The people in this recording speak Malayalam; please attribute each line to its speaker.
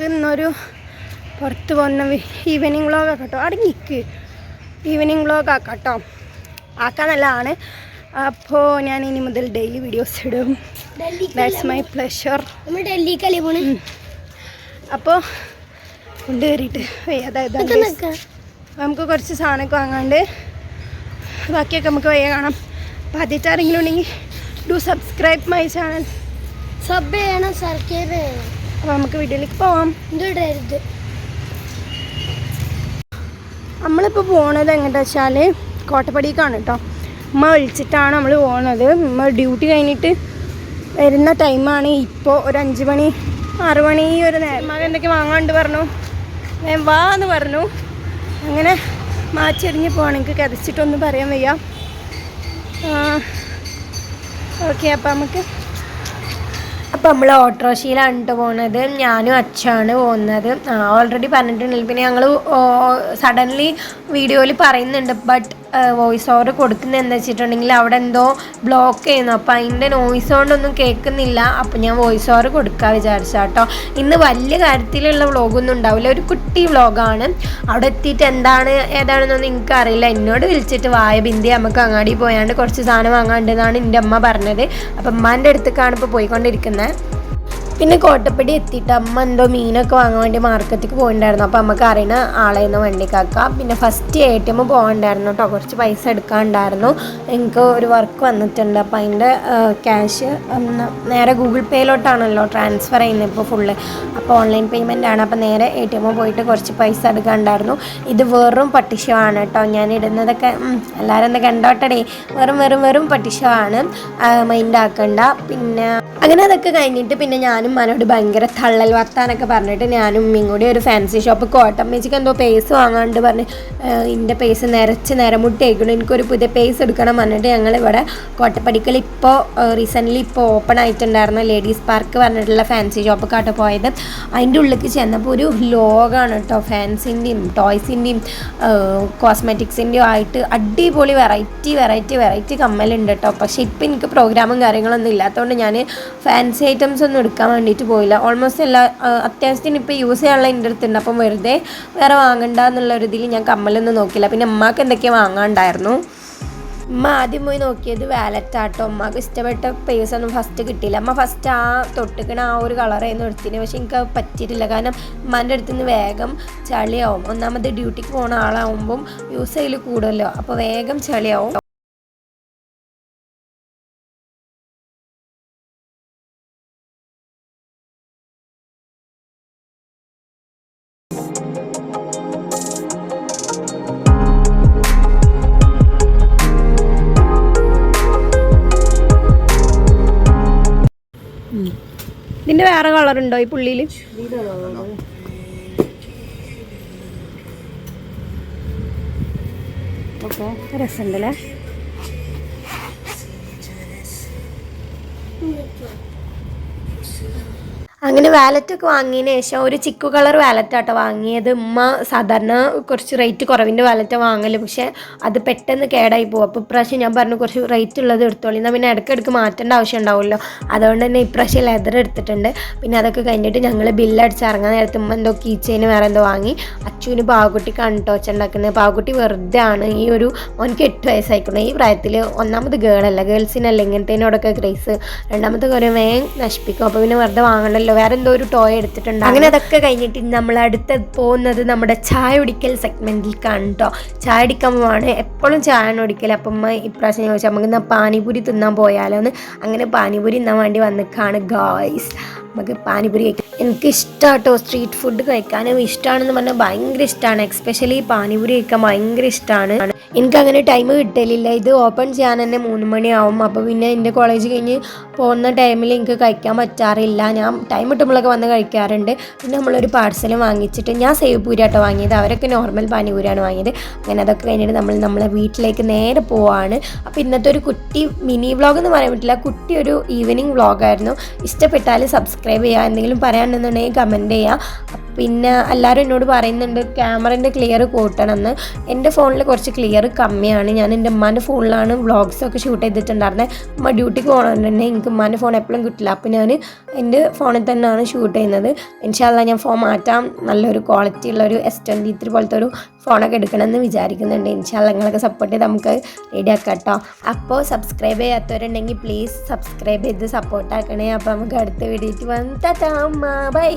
Speaker 1: നമുക്ക് ഇന്നൊരു പുറത്ത് പോകുന്ന ഈവനിങ് വ്ളോഗ് ആക്കട്ടോ. അടങ്ങിക്ക് ഈവനിങ് വ്ളോഗ് ആക്കാട്ടോ. ആക്കാൻ നല്ലതാണ്. അപ്പോൾ ഞാൻ ഇനി മുതൽ ഡെയിലി വീഡിയോസ് ഇടും. ദാറ്റ്സ് മൈ പ്ലഷർ
Speaker 2: ഡൽഹി കളി പോണ്?
Speaker 1: അപ്പോൾ കൊണ്ടുകയറിയിട്ട് അതായത് നമുക്ക് കുറച്ച് സാധനമൊക്കെ വാങ്ങാണ്ട് ബാക്കിയൊക്കെ നമുക്ക് വയ്യ കാണാം. അപ്പോൾ ആദ്യത്തെ ആരെങ്കിലും ഉണ്ടെങ്കിൽ do subscribe my channel
Speaker 2: sub ചെയ്യണം സർക്കൈവ് ചെയ്യണം.
Speaker 1: അപ്പോൾ നമുക്ക് വീട്ടിലേക്ക് പോവാം.
Speaker 2: ഇത് ഇടരുത്
Speaker 1: നമ്മളിപ്പോൾ പോണത് എങ്ങോട്ടാ വെച്ചാൽ കോട്ടപ്പടിക്കാണ് കേട്ടോ ഉമ്മ വിളിച്ചിട്ടാണ് നമ്മൾ പോകുന്നത് ഉമ്മ ഡ്യൂട്ടി കഴിഞ്ഞിട്ട് വരുന്ന ടൈമാണ് ഇപ്പോൾ ഒരു അഞ്ച് മണി ആറ് മണി ഒരു നേരം. മകൻ എന്തൊക്കെ വാങ്ങാണ്ട് പറഞ്ഞു. ഞാൻ വാ എന്ന് പറഞ്ഞു. അങ്ങനെ മാച്ചെറിഞ്ഞ് പോകണമെങ്കിൽ എനിക്ക് കതച്ചിട്ടൊന്നും പറയാൻ വയ്യ. ഓക്കെ അപ്പം നമുക്ക് അപ്പം നമ്മൾ ഓട്ടോറിക്ഷയിലാണ് കേട്ടോ പോകുന്നത് ഞാനും അച്ഛാണ് പോകുന്നത്. ഓൾറെഡി പറഞ്ഞിട്ടുണ്ടെങ്കിൽ പിന്നെ ഞങ്ങൾ സഡൻലി വീഡിയോയിൽ പറയുന്നുണ്ട്. ബട്ട് വോയിസ് ഓവർ കൊടുക്കുന്നത് എന്താ വെച്ചിട്ടുണ്ടെങ്കിൽ അവിടെ എന്തോ ബ്ലോക്ക് ചെയ്യുന്നു. അപ്പോൾ അതിന്റെ നോയിസ് കൊണ്ടൊന്നും കേൾക്കുന്നില്ല. അപ്പോൾ ഞാൻ വോയിസ് ഓവർ കൊടുക്കാൻ വിചാരിച്ചു കേട്ടോ. ഇന്ന് വലിയ കാര്യത്തിലുള്ള വ്ളോഗൊന്നും ഉണ്ടാവില്ല. ഒരു കുട്ടി വ്ളോഗാണ് അവിടെ എത്തിയിട്ട് എന്താണ് ഏതാണെന്നൊന്നും എനിക്ക് അറിയില്ല എന്നോട് വിളിച്ചിട്ട് വായ ബിന്ദി നമുക്ക് അങ്ങാടി പോയാണ്ട് കുറച്ച് സാധനം വാങ്ങാണ്ടെന്നാണ് എന്റെ അമ്മ പറഞ്ഞത്. അപ്പം അമ്മാന്റെ അടുത്തേക്കാണ് ഇപ്പോൾ പോയിക്കൊണ്ടിരിക്കുന്നത് പിന്നെ കോട്ടപ്പടി എത്തിയിട്ട് അമ്മ എന്തോ മീനൊക്കെ വാങ്ങാൻ വേണ്ടി മാർക്കറ്റിൽ പോയിണ്ടായിരുന്നു. അപ്പോൾ നമുക്ക് നിന്ന് വണ്ടി വണ്ടിക്കാക്ക. പിന്നെ ഫസ്റ്റ് എ ടി എം പോകണ്ടായിരുന്നു കേട്ടോ കുറച്ച് പൈസ എടുക്കാണ്ടായിരുന്നു. എനിക്ക് ഒരു വർക്ക് വന്നിട്ടുണ്ട്. അപ്പോൾ അതിന്റെ ക്യാഷ് നേരെ ഗൂഗിൾ പേയിലോട്ടാണല്ലോ ട്രാൻസ്ഫർ ചെയ്യുന്നത് ഇപ്പോൾ ഫുള്ള് അപ്പോൾ ഓൺലൈൻ പേയ്മെന്റ് ആണ്. അപ്പോൾ നേരെ എ ടി എം പോയിട്ട് കുറച്ച് പൈസ എടുക്കാണ്ടായിരുന്നു. ഇത് വെറും പട്ടിഷമാണ് കേട്ടോ ഞാൻ ഇടുന്നതൊക്കെ എല്ലാവരും എന്താ കണ്ടോട്ടടേ. വെറും വെറും വെറും പട്ടിഷമാണ് മൈൻഡ് ആക്കണ്ട. പിന്നെ അങ്ങനെ അതൊക്കെ കഴിഞ്ഞിട്ട് പിന്നെ ഞാനും മനോട് ഭയങ്കര തള്ളൽ വർത്താനൊക്കെ പറഞ്ഞിട്ട് ഞാനും ഇങ്ങോട്ട് ഒരു ഫാൻസി ഷോപ്പ് കോട്ടമ്മച്ചിക്ക് എന്തോ പേസ് വാങ്ങാണ്ട് പറഞ്ഞ് എന്റെ പേസ് നിറച്ച് നിരമുട്ടേക്കണം എനിക്കൊരു പുതിയ പേസ് എടുക്കണം പറഞ്ഞിട്ട് ഞങ്ങൾ ഇവിടെ കോട്ടപ്പടിക്കൽ ഇപ്പോൾ റീസെന്റ്ലി ഇപ്പോൾ ഓപ്പൺ ആയിട്ടുണ്ടായിരുന്ന ലേഡീസ് പാർക്ക് പറഞ്ഞിട്ടുള്ള ഫാൻസി ഷോപ്പൊക്കെ പോയത്. അതിന്റെ ഉള്ളിലേക്ക് ചെന്നപ്പോൾ ഒരു ലോകമാണ് കേട്ടോ ഫാൻസിന്റെയും ടോയ്സിന്റെയും കോസ്മെറ്റിക്സിന്റെയും ആയിട്ട് അടിപൊളി വെറൈറ്റി വെറൈറ്റി വെറൈറ്റി കമ്മലുണ്ട് കേട്ടോ പക്ഷേ ഇപ്പം എനിക്ക് പ്രോഗ്രാമും കാര്യങ്ങളൊന്നും ഇല്ലാത്തതുകൊണ്ട് ഞാൻ ഫാൻസി ഐറ്റംസ് ഒന്നും എടുക്കാൻ വേണ്ടിയിട്ട് പോയില്ല. ഓൾമോസ്റ്റ് എല്ലാ അത്യാവശ്യത്തിന് ഇപ്പോൾ യൂസ് ചെയ്യാനുള്ള എന്റെ അടുത്തുണ്ട്. അപ്പം വെറുതെ വേറെ വാങ്ങണ്ട എന്നുള്ള ഒരു ഇതിൽ ഞാൻ കമ്മലൊന്നും നോക്കില്ല പിന്നെ അമ്മയ്ക്ക് എന്തൊക്കെയാണ് വാങ്ങാണ്ടായിരുന്നു. അമ്മ ആദ്യം പോയി നോക്കിയത് വാലറ്റാട്ടോ അമ്മയ്ക്ക് ഇഷ്ടപ്പെട്ട പേഴ്സ് ഒന്നും ഫസ്റ്റ് കിട്ടിയില്ല. അമ്മ ഫസ്റ്റ് ആ തൊട്ടിക്കണ ആ ഒരു കളറായിരുന്നു എടുത്തിന്. പക്ഷെ എനിക്ക് പറ്റിയിട്ടില്ല. കാരണം അമ്മന്റെ അടുത്ത് നിന്ന് വേഗം ചളിയാവും. ഒന്നാമത് ഡ്യൂട്ടിക്ക് പോണ ആളാവുമ്പം യൂസ് ചെയ്യൽ കൂടുതലോ. അപ്പോൾ വേഗം ചളിയാവും. ഇതിന്റെ വേറെ കളർ ഉണ്ടോ ഈ പുള്ളിയിൽ Thank രസമുണ്ടല്ലേ? അങ്ങനെ വാലറ്റൊക്കെ വാങ്ങിയതിന് ശേഷം ഒരു ചിക്കു കളർ വാലറ്റാട്ടോ വാങ്ങിയത്. ഉമ്മ സാധാരണ കുറച്ച് റേറ്റ് കുറവിന്റെ വാലറ്റ് വാങ്ങൽ. പക്ഷേ അത് പെട്ടെന്ന് കേടായി പോകും അപ്പോൾ ഇപ്രാവശ്യം ഞാൻ പറഞ്ഞു കുറച്ച് റേറ്റ് ഉള്ളത് എടുത്തോളി. എന്നാൽ പിന്നെ ഇടയ്ക്കിടയ്ക്ക് മാറ്റേണ്ട ആവശ്യം ഉണ്ടാവുമല്ലോ അതുകൊണ്ട് തന്നെ ഇപ്രാവശ്യം ലെതർ എടുത്തിട്ടുണ്ട്. പിന്നെ അതൊക്കെ കഴിഞ്ഞിട്ട് ഞങ്ങൾ ബില്ലടിച്ച് ഇറങ്ങാൻ നേരത്ത് ഉമ്മ എന്തോ കീച്ചേന് വേറെ എന്തോ വാങ്ങി. അച്ചുവിന് പാവക്കുട്ടി കേട്ടോ ഉണ്ടാക്കുന്നത്. പാവക്കുട്ടി വെറുതെ ആണ്. ഈ ഒരു ഓനക്ക് എട്ട് വയസ്സായിക്കുന്നത് ഈ പ്രായത്തിൽ ഒന്നാമത് ഗേളല്ല ഗേൾസിനല്ല ഇങ്ങനത്തേനോടൊക്കെ ക്രേസ് രണ്ടാമത്തെ കാര്യം വേഗം നശിപ്പിക്കും. അപ്പോൾ പിന്നെ വെറുതെ വാങ്ങണ്ടല്ലോ വേറെ എന്തോ ഒരു ടോയ് എടുത്തിട്ടുണ്ട് അങ്ങനെ അതൊക്കെ കഴിഞ്ഞിട്ട് നമ്മൾ അടുത്ത് പോകുന്നത് നമ്മുടെ ചായ ഒടിക്കൽ സെഗ്മെന്റിലേക്കാണ് കേട്ടോ ചായ അടിക്കാൻ പോവാണ്. എപ്പോഴും ചായ ഒടിക്കൽ അപ്പം ഇപ്രാവശ്യം ചോദിച്ചാൽ നമുക്ക് പാനിപൂരി തിന്നാൻ പോയാലോ എന്ന് അങ്ങനെ പാനിപൂരി തിന്നാൻ വേണ്ടി വന്നിക്കാണ് ഗായ്സ് നമുക്ക് പാനിപൂരി കഴിക്കാം. എനിക്ക് ഇഷ്ടമാട്ടോ സ്ട്രീറ്റ് ഫുഡ് കഴിക്കാനും ഇഷ്ടമാണെന്ന് പറഞ്ഞാൽ ഭയങ്കര ഇഷ്ടമാണ് എക്സ്പെഷ്യലി പാനിപൂരി കഴിക്കാൻ ഭയങ്കര ഇഷ്ടമാണ് എനിക്ക് അങ്ങനെ ടൈം കിട്ടലില്ല. ഇത് ഓപ്പൺ ചെയ്യാൻ തന്നെ മൂന്ന് മണിയാവും. അപ്പോൾ പിന്നെ എന്റെ കോളേജ് കഴിഞ്ഞ് പോകുന്ന ടൈമിൽ എനിക്ക് കഴിക്കാൻ പറ്റാറില്ല. ഞാൻ ടൈം കിട്ടുമ്പോഴൊക്കെ വന്ന് കഴിക്കാറുണ്ട്. പിന്നെ നമ്മളൊരു പാഴ്സൽ വാങ്ങിച്ചിട്ട് ഞാൻ സേവ് പൂരിയാട്ടോ വാങ്ങിയത്. അവരൊക്കെ നോർമൽ പാനിപൂരിയാണ് വാങ്ങിയത്. അങ്ങനെ അതൊക്കെ കഴിഞ്ഞിട്ട് നമ്മൾ നമ്മളെ വീട്ടിലേക്ക് നേരെ പോവാണ്. അപ്പോൾ ഇന്നത്തെ ഒരു കുട്ടി മിനി വ്ളോഗ് എന്ന് പറയാൻ പറ്റില്ല. കുട്ടി ഒരു ഈവനിങ് വ്ളോഗായിരുന്നു ഇഷ്ടപ്പെട്ടാൽ സബ്സ്ക്രൈബ് സബ്സ്ക്രൈബ് ചെയ്യുക എന്തെങ്കിലും പറയാനുണ്ടെന്നുണ്ടെങ്കിൽ കമന്റ് ചെയ്യുക പിന്നെ എല്ലാവരും എന്നോട് പറയുന്നുണ്ട് ക്യാമറേന്റെ ക്ലിയർ കൂട്ടണമെന്ന്. എന്റെ ഫോണിൽ കുറച്ച് ക്ലിയർ കമ്മിയാണ്. ഞാൻ എന്റെ ഉമ്മാന്റെ ഫോണിലാണ് വ്ളോഗ്സൊക്കെ ഷൂട്ട് ചെയ്തിട്ടുണ്ടായിരുന്നത് ഉമ്മ ഡ്യൂട്ടിക്ക് പോകണമെന്ന് തന്നെ എനിക്ക് ഉമ്മാന്റെ ഫോൺ എപ്പോഴും കിട്ടില്ല. അപ്പോൾ ഞാൻ എന്റെ ഫോണിൽ തന്നെയാണ് ഷൂട്ട് ചെയ്യുന്നത്. ഇൻഷാല്ല ഞാൻ ഫോൺ മാറ്റാം. നല്ലൊരു ക്വാളിറ്റി ഉള്ള ഒരു എസ് ട്വന്റി ത്രീ പോലത്തെ ഒരു ഫോണൊക്കെ എടുക്കണമെന്ന് വിചാരിക്കുന്നുണ്ട്. ഇൻഷാല്ല നിങ്ങളൊക്കെ സപ്പോർട്ട് ചെയ്ത് നമുക്ക് റെഡി ആക്കാം കേട്ടോ അപ്പോൾ സബ്സ്ക്രൈബ് ചെയ്യാത്തവരുണ്ടെങ്കിൽ പ്ലീസ് സബ്സ്ക്രൈബ് ചെയ്ത് സപ്പോർട്ട് ആക്കണേ. അപ്പോൾ നമുക്ക് അടുത്ത വീഡിയോയ്ക്ക് വന്ന് ബൈ